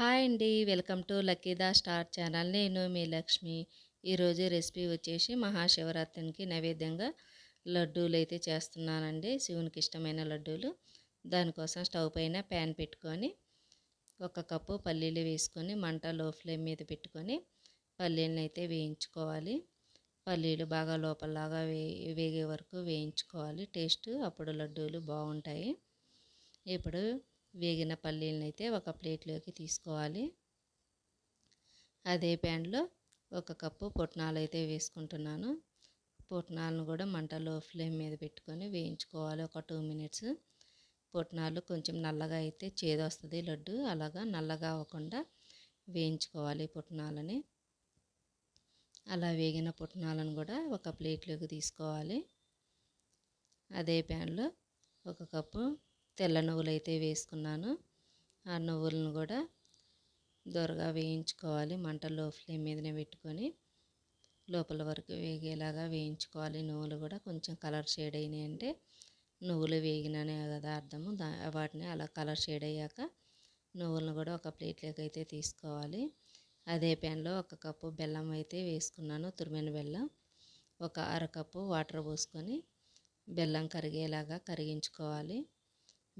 Hi అండి. Welcome to లక్కీదా star channel. నేను మీ లక్ష్మి. ఈరోజు రెసిపీ వచ్చేసి మహాశివరాత్రికి నైవేద్యంగా లడ్డూలు అయితే చేస్తున్నానండి. శివునికి ఇష్టమైన లడ్డూలు. దానికోసం స్టవ్ పైన ప్యాన్ పెట్టుకొని ఒక కప్పు పల్లీలు వేసుకొని మంట లో ఫ్లేమ్ మీద పెట్టుకొని పల్లీలను అయితే వేయించుకోవాలి. పల్లీలు బాగా లోపలలాగా వే వేగే వరకు వేయించుకోవాలి. టేస్ట్ అప్పుడు లడ్డూలు బాగుంటాయి. ఇప్పుడు వేగిన పల్లీలను అయితే ఒక ప్లేట్లోకి తీసుకోవాలి. అదే ప్యాన్లో ఒక కప్పు పుట్నాలు అయితే వేసుకుంటున్నాను. పుట్నాలను కూడా మంటలో ఫ్లేమ్ మీద పెట్టుకొని వేయించుకోవాలి ఒక టూ మినిట్స్. పుట్నాలు కొంచెం నల్లగా అయితే చేదొస్తుంది లడ్డు అలాగా నల్లగా అవ్వకుండా వేయించుకోవాలి పుట్నాలని. అలా వేగిన పుట్నాలను కూడా ఒక ప్లేట్లోకి తీసుకోవాలి. అదే ప్యాన్లో ఒక కప్పు తెల్ల నువ్వులు అయితే వేసుకున్నాను. ఆ నువ్వులను కూడా దొరగా వేయించుకోవాలి. మంటలో ఫ్లేమ్ మీదనే పెట్టుకొని లోపల వరకు వేగేలాగా వేయించుకోవాలి. నువ్వులు కూడా కొంచెం కలర్ షేడ్ అయినాయి అంటే నువ్వులు వేగిననే కదా అర్థము. దా వాటిని అలా కలర్ షేడ్ అయ్యాక నువ్వులను కూడా ఒక ప్లేట్లోకి అయితే తీసుకోవాలి. అదే ప్యాన్లో ఒక కప్పు బెల్లం అయితే వేసుకున్నాను తురిమిన బెల్లం. ఒక అరకప్పు వాటర్ పోసుకొని బెల్లం కరిగేలాగా కరిగించుకోవాలి.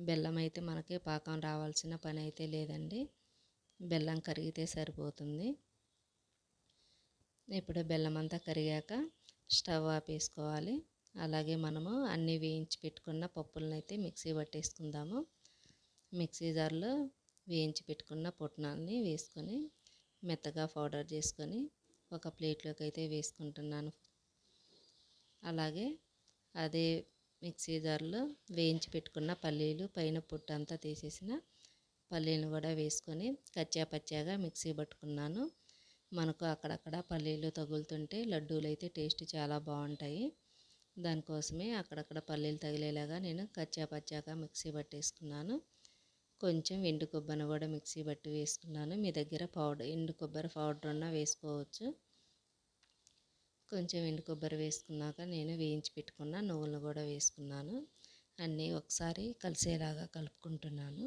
బెల్లం అయితే మనకి పాకం రావాల్సిన పని అయితే లేదండి. బెల్లం కరిగితే సరిపోతుంది. ఇప్పుడు బెల్లం అంతా కరిగాక స్టవ్ ఆపేసుకోవాలి. అలాగే మనము అన్నీ వేయించి పెట్టుకున్న పప్పులను అయితే మిక్సీ పట్టేసుకుందాము. మిక్సీ జార్లో వేయించి పెట్టుకున్న పుట్నాలని వేసుకొని మెత్తగా పౌడర్ చేసుకొని ఒక ప్లేట్లోకి అయితే వేసుకుంటున్నాను. అలాగే అదే మిక్సీ జార్లో వేయించి పెట్టుకున్న పల్లీలు పైన పొట్టు అంతా తీసేసిన పల్లీలు కూడా వేసుకొని కచ్చా పచ్చాగా మిక్సీ పట్టుకున్నాను. మనకు అక్కడక్కడ పల్లీలు తగులుతుంటే లడ్డూలు అయితే టేస్ట్ చాలా బాగుంటాయి. దానికోసమే అక్కడక్కడ పల్లీలు తగిలేలాగా నేను కచ్చా పచ్చాగా మిక్సీ పట్టేసుకున్నాను. కొంచెం ఎండు కొబ్బరిని కూడా మిక్సీ పట్టి వేసుకున్నాను. మీ దగ్గర పౌడర్ ఎండు కొబ్బరి పౌడర్ ఉన్న వేసుకోవచ్చు. కొంచెం ఎండు కొబ్బరి వేసుకున్నాక నేను వేయించి పెట్టుకున్న నువ్వులను కూడా వేసుకున్నాను. అన్నీ ఒకసారి కలిసేలాగా కలుపుకుంటున్నాను.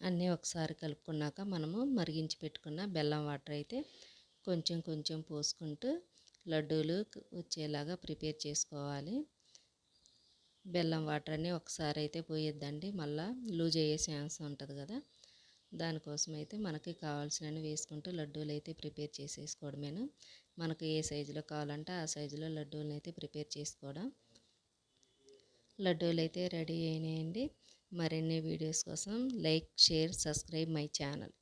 అన్నీ ఒకసారి కలుపుకున్నాక మనము మరిగించి పెట్టుకున్న బెల్లం వాటర్ అయితే కొంచెం కొంచెం పోసుకుంటూ లడ్డూలు వచ్చేలాగా ప్రిపేర్ చేసుకోవాలి. బెల్లం వాటర్ అన్నీ ఒకసారి అయితే పోయొద్దండి. మళ్ళీ లూజ్ అయ్యే ఛాన్స్ ఉంటుంది కదా. దానికోసం అయితే మనకి కావాల్సినవి వేసుకుంటూ లడ్డూలు అయితే ప్రిపేర్ చేసేసుకోవడమేను. మనకు ఏ సైజులో కావాలంటే ఆ సైజులో లడ్డూలను అయితే ప్రిపేర్ చేసుకోవడం. లడ్డూలు అయితే రెడీ అయినాయండి. మరిన్ని వీడియోస్ కోసం like share subscribe my channel.